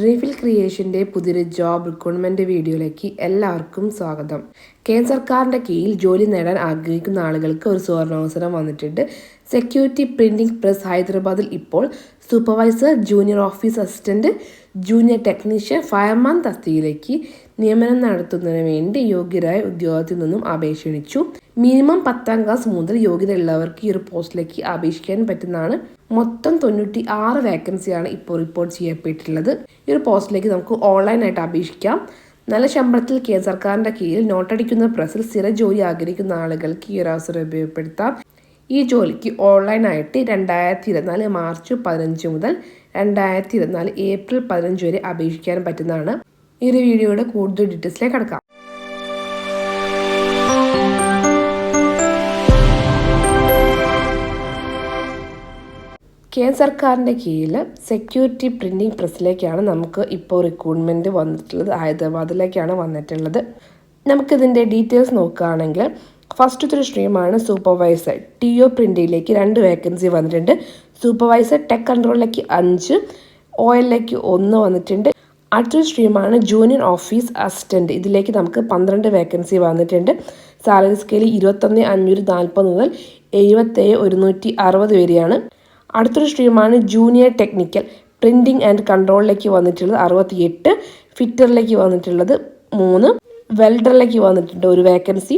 ഡ്രീഫിൽ ക്രിയേഷന്റെ പുതിയൊരു job recruitment വീഡിയോയിലേക്ക് എല്ലാവർക്കും സ്വാഗതം. കേന്ദ്ര സർക്കാരിന്റെ കീഴിൽ ജോലി നേടാൻ ആഗ്രഹിക്കുന്ന ആളുകൾക്ക് ഒരു സുവർണാവസരം വന്നിട്ടുണ്ട്. സെക്യൂരിറ്റി പ്രിന്റിംഗ് പ്രസ് ഹൈദരാബാദിൽ ഇപ്പോൾ supervisor junior office assistant junior technician fireman തസ്തികയിലേക്ക് നിയമനം നടത്തുന്നതിന് വേണ്ടി യോഗ്യരായ ഉദ്യോഗത്തിൽ നിന്നും അപേക്ഷ ക്ഷണിച്ചു. മിനിമം പത്താം ക്ലാസ് മുതൽ യോഗ്യത ഉള്ളവർക്ക് ഈ ഒരു പോസ്റ്റിലേക്ക് അപേക്ഷിക്കാൻ പറ്റുന്നതാണ്. മൊത്തം തൊണ്ണൂറ്റി ആറ് വേക്കൻസിയാണ് ഇപ്പോൾ റിപ്പോർട്ട് ചെയ്യപ്പെട്ടിട്ടുള്ളത്. ഈ ഒരു പോസ്റ്റിലേക്ക് നമുക്ക് ഓൺലൈനായിട്ട് അപേക്ഷിക്കാം. നല്ല ശമ്പളത്തിൽ കേന്ദ്ര സർക്കാരിന്റെ കീഴിൽ നോട്ടടിക്കുന്ന പ്രസിൽ സ്ഥിര ജോലി ആഗ്രഹിക്കുന്ന ആളുകൾക്ക് ഈ ഒരു അവസരം ഉപയോഗപ്പെടുത്താം. ഈ ജോലിക്ക് ഓൺലൈനായിട്ട് രണ്ടായിരത്തി ഇരുപത്തിനാല് മാർച്ച് പതിനഞ്ച് മുതൽ രണ്ടായിരത്തി ഇരുപത്തിനാല് ഏപ്രിൽ പതിനഞ്ച് വരെ അപേക്ഷിക്കാൻ പറ്റുന്നതാണ്. ഈ ഒരു വീഡിയോയുടെ കൂടുതൽ ഡീറ്റെയിൽസിലേക്ക് കടക്കാം. കേന്ദ്ര സർക്കാരിന്റെ കീഴിൽ സെക്യൂരിറ്റി പ്രിന്റിംഗ് പ്രസ്സിലേക്കാണ് നമുക്ക് ഇപ്പോൾ റിക്രൂട്ട്മെന്റ് വന്നിട്ടുള്ളത്. ഹൈദരാബാദിലേക്കാണ് വന്നിട്ടുള്ളത്. നമുക്കിതിന്റെ ഡീറ്റെയിൽസ് നോക്കുകയാണെങ്കിൽ ഫസ്റ്റ് ഒരു സ്ട്രീമാണ് സൂപ്പർവൈസർ ടി ഒ പ്രിന്റിങ്ങിലേക്ക് രണ്ട് വേക്കൻസി വന്നിട്ടുണ്ട്. സൂപ്പർവൈസർ ടെക് കൺട്രോളിലേക്ക് അഞ്ച് ഒ ഒന്ന് വന്നിട്ടുണ്ട്. അടുത്തൊരു സ്ട്രീമാണ് ജൂനിയർ ഓഫീസ് അസിസ്റ്റന്റ് ഇതിലേക്ക് നമുക്ക് പന്ത്രണ്ട് വേക്കൻസി വന്നിട്ടുണ്ട്. സാലറി സ്കെയിൽ ഇരുപത്തൊന്ന് അഞ്ഞൂറ്റി നാൽപ്പത് മുതൽ എഴുപത്തേഴ് ഒരുന്നൂറ്റി അറുപത് വരെയാണ്. അടുത്തൊരു സ്ട്രീമാണ് ജൂനിയർ ടെക്നിക്കൽ പ്രിന്റിംഗ് ആൻഡ് കൺട്രോളിലേക്ക് വന്നിട്ടുള്ളത് അറുപത്തി എട്ട് ഫിറ്ററിലേക്ക് വന്നിട്ടുള്ളത് മൂന്ന് വെൽഡറിലേക്ക് വന്നിട്ടുണ്ട് ഒരു വേക്കൻസി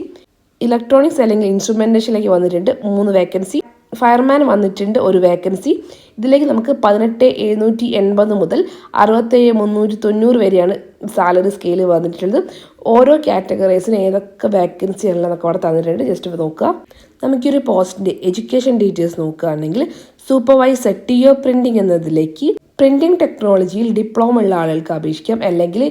ഇലക്ട്രോണിക്സ് അല്ലെങ്കിൽ ഇൻസ്ട്രുമെന്റേഷനിലേക്ക് വന്നിട്ടുണ്ട് മൂന്ന് വേക്കൻസി ഫയർമാൻ വന്നിട്ടുണ്ട് ഒരു വേക്കൻസി. ഇതിലേക്ക് നമുക്ക് പതിനെട്ട് എഴുന്നൂറ്റി എൺപത് മുതൽ അറുപത്തേഴ് മുന്നൂറ്റി തൊണ്ണൂറ് വരെയാണ് സാലറി സ്കെയിൽ വന്നിട്ടുള്ളത്. ഓരോ കാറ്റഗറീസിന് ഏതൊക്കെ വേക്കൻസി ഉള്ളതെന്നൊക്കെ അവിടെ തന്നിട്ടുണ്ട്. ജസ്റ്റ് നോക്കുക. നമുക്കൊരു പോസ്റ്റിന്റെ എഡ്യൂക്കേഷൻ ഡീറ്റെയിൽസ് നോക്കുകയാണെങ്കിൽ സൂപ്പർവൈസർ ടി ഒ പ്രിന്റിംഗ് എന്നതിലേക്ക് പ്രിന്റിംഗ് ടെക്നോളജിയിൽ ഡിപ്ലോമ ഉള്ള ആളുകൾക്ക് അപേക്ഷിക്കാം. അല്ലെങ്കിൽ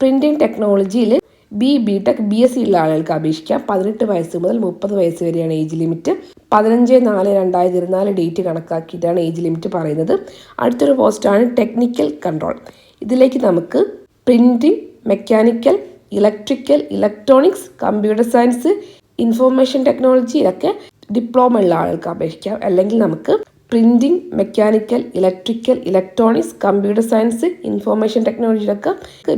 പ്രിന്റിംഗ് ടെക്നോളജിയിൽ B B tech B S C ഉള്ള ആളുകൾക്ക് അപേക്ഷിക്കാം. പതിനെട്ട് വയസ്സ് മുതൽ മുപ്പത് വയസ്സ് വരെയാണ് ഏജ് ലിമിറ്റ് പതിനഞ്ച് നാല് രണ്ടായിരത്തി ഇരുപത്തിനാല് ഡേറ്റ് കണക്കാക്കിയിട്ടാണ് ഏജ് ലിമിറ്റ് പറയുന്നത്. അടുത്തൊരു പോസ്റ്റാണ് ടെക്നിക്കൽ കൺട്രോൾ ഇതിലേക്ക് നമുക്ക് printing mechanical electrical electronics computer science information technology ഇതൊക്കെ ഡിപ്ലോമ ഉള്ള ആളുകൾക്ക് അപേക്ഷിക്കാം. അല്ലെങ്കിൽ നമുക്ക് printing mechanical electrical electronics computer science information ടെക്നോളജിയിലൊക്കെ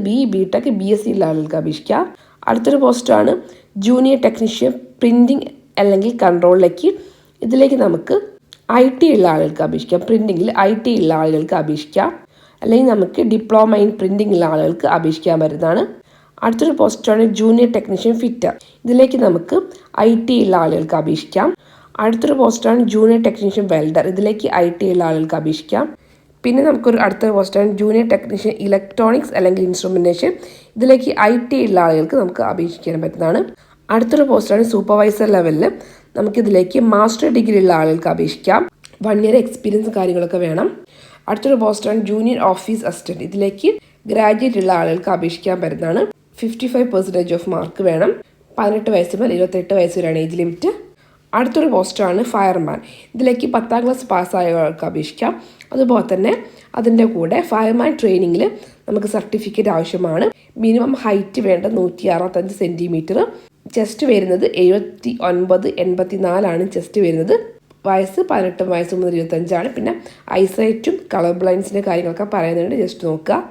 B B tech B S C ഉള്ള ആളുകൾക്ക് അപേക്ഷിക്കാം. അടുത്തൊരു പോസ്റ്റാണ് ജൂനിയർ ടെക്നീഷ്യൻ പ്രിന്റിംഗ് അല്ലെങ്കിൽ കൺട്രോളിലേക്ക് ഇതിലേക്ക് നമുക്ക് ഐ ടി ഉള്ള ആളുകൾക്ക് അപേക്ഷിക്കാം. പ്രിന്റിങ്ങിൽ ഐ ടി ഉള്ള ആളുകൾക്ക് അപേക്ഷിക്കാം. അല്ലെങ്കിൽ നമുക്ക് ഡിപ്ലോമ ഇൻ പ്രിന്റിംഗ് ഉള്ള ആളുകൾക്ക് അപേക്ഷിക്കാൻ പറ്റുന്നതാണ്. അടുത്തൊരു പോസ്റ്റാണ് ജൂനിയർ ടെക്നീഷ്യൻ ഫിറ്റർ ഇതിലേക്ക് നമുക്ക് ഐ ടി ഉള്ള ആളുകൾക്ക് അപേക്ഷിക്കാം. അടുത്തൊരു പോസ്റ്റാണ് ജൂനിയർ ടെക്നീഷ്യൻ വെൽഡർ. ഇതിലേക്ക് ഐ ടി ഉള്ള ആളുകൾക്ക് അപേക്ഷിക്കാം. പിന്നെ നമുക്കൊരു അടുത്തൊരു പോസ്റ്റാണ് ജൂനിയർ ടെക്നീഷ്യൻ ഇലക്ട്രോണിക്സ് അല്ലെങ്കിൽ ഇൻസ്ട്രുമെന്റേഷൻ ഇതിലേക്ക് ഐ ടി ഉള്ള ആളുകൾക്ക് നമുക്ക് അപേക്ഷിക്കാൻ പറ്റുന്നതാണ്. അടുത്തൊരു പോസ്റ്റാണ് സൂപ്പർവൈസർ ലെവലിൽ. നമുക്കിതിലേക്ക് മാസ്റ്റർ ഡിഗ്രി ഉള്ള ആളുകൾക്ക് അപേക്ഷിക്കാം. വൺ ഇയർ എക്സ്പീരിയൻസ് കാര്യങ്ങളൊക്കെ വേണം. അടുത്തൊരു പോസ്റ്റാണ് ജൂനിയർ ഓഫീസ് അസിസ്റ്റന്റ് ഇതിലേക്ക് ഗ്രാജുവേറ്റ് ഉള്ള ആളുകൾക്ക് അപേക്ഷിക്കാൻ പറ്റുന്നതാണ്. Fifty five percentage of mark വേണം. പതിനെട്ട് വയസ്സ് മുതൽ ഇരുപത്തെട്ട് വയസ്സ് വരെയാണ് ഏജ് ലിമിറ്റ്. അടുത്തൊരു പോസ്റ്റാണ് ഫയർമാൻ. ഇതിലേക്ക് പത്താം ക്ലാസ് പാസ്സായവർക്ക് അപേക്ഷിക്കാം. അതുപോലെ തന്നെ അതിന്റെ കൂടെ ഫയർമാൻ ട്രെയിനിങ്ങിൽ നമുക്ക് സർട്ടിഫിക്കറ്റ് ആവശ്യമാണ്. മിനിമം ഹൈറ്റ് വേണ്ട നൂറ്റി അറുപത്തഞ്ച് സെന്റിമീറ്റർ ചെസ്റ്റ് വരുന്നത് എഴുപത്തി ഒൻപത് എൺപത്തി നാലാണ് ചെസ്റ്റ് വരുന്നത്. വയസ്സ് പതിനെട്ടും വയസ്സ് മുതൽ ഇരുപത്തഞ്ചാണ്. പിന്നെ ഐസൈറ്റും കളർ ബ്ലൈൻസിന്റെ കാര്യങ്ങളൊക്കെ പറയുന്നുണ്ട് ജസ്റ്റ് നോക്കുക.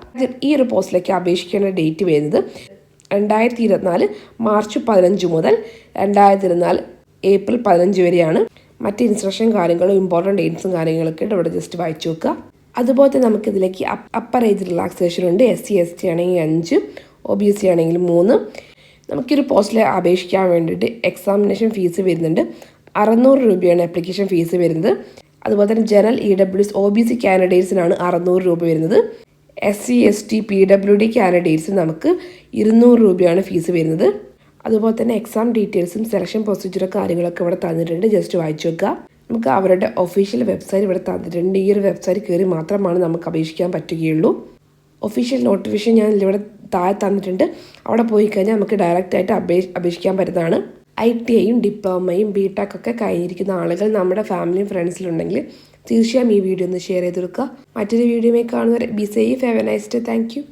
ഈ ഒരു പോസ്റ്റിലേക്ക് അപേക്ഷിക്കേണ്ട ഡേറ്റ് വരുന്നത് രണ്ടായിരത്തി ഇരുപത്തിനാല് മാർച്ച് പതിനഞ്ച് മുതൽ രണ്ടായിരത്തി ഇരുപത്തിനാല് ഏപ്രിൽ പതിനഞ്ച് വരെയാണ് മറ്റ് ഇൻസ്ട്രക്ഷൻ കാര്യങ്ങളും ഇമ്പോർട്ടന്റ് ഡേറ്റ്സും കാര്യങ്ങളൊക്കെ ഇവിടെ ജസ്റ്റ് വായിച്ചു നോക്കുക അതുപോലെ തന്നെ നമുക്കിതിലേക്ക് അപ്പർ ഏജ് റിലാക്സേഷൻ ഉണ്ട്. എസ് സി എസ് ടി ആണെങ്കിൽ അഞ്ച് ഒ ബി എസ് സി ആണെങ്കിൽ മൂന്ന്. നമുക്കൊരു പോസ്റ്റിൽ അപേക്ഷിക്കാൻ വേണ്ടിയിട്ട് എക്സാമിനേഷൻ ഫീസ് വരുന്നുണ്ട്. അറുന്നൂറ് രൂപയാണ് അപ്ലിക്കേഷൻ ഫീസ് വരുന്നത്. അതുപോലെ തന്നെ general E W S O B C കാൻഡിഡേറ്റ്സിനാണ് അറുന്നൂറ് രൂപ വരുന്നത്. S C S T P W D കാൻഡിഡേറ്റ്സിന് നമുക്ക് ഇരുന്നൂറ് രൂപയാണ് ഫീസ് വരുന്നത്. അതുപോലെ തന്നെ എക്സാം ഡീറ്റെയിൽസും സെലക്ഷൻ പ്രൊസീജിയറും കാര്യങ്ങളൊക്കെ ഇവിടെ തന്നിട്ടുണ്ട്. ജസ്റ്റ് വായിച്ചു വെക്കുക. നമുക്ക് അവരുടെ ഒഫീഷ്യൽ വെബ്സൈറ്റ് ഇവിടെ തന്നിട്ടുണ്ട്. ഈ ഒരു വെബ്സൈറ്റ് കയറി മാത്രമാണ് നമുക്ക് അപേക്ഷിക്കാൻ പറ്റുകയുള്ളൂ. ഒഫീഷ്യൽ നോട്ടിഫിക്കേഷൻ ഞാൻ ഇവിടെ താഴെ തന്നിട്ടുണ്ട്. അവിടെ പോയി കഴിഞ്ഞാൽ നമുക്ക് ഡയറക്റ്റ് ആയിട്ട് അപേക്ഷ അപേക്ഷിക്കാൻ പറ്റുന്നതാണ്. ഐ ടി ഐയും ഡിപ്ലോമയും ബി ടെക് ഒക്കെ കഴിഞ്ഞിരിക്കുന്ന ആളുകൾ നമ്മുടെ ഫാമിലിയും ഫ്രണ്ട്സിലുണ്ടെങ്കിൽ തീർച്ചയായും ഈ വീഡിയോ ഒന്ന് ഷെയർ ചെയ്ത് കൊടുക്കുക. മറ്റൊരു വീഡിയോയിൽ കാണുന്നവരെ be safe have a nice day thank you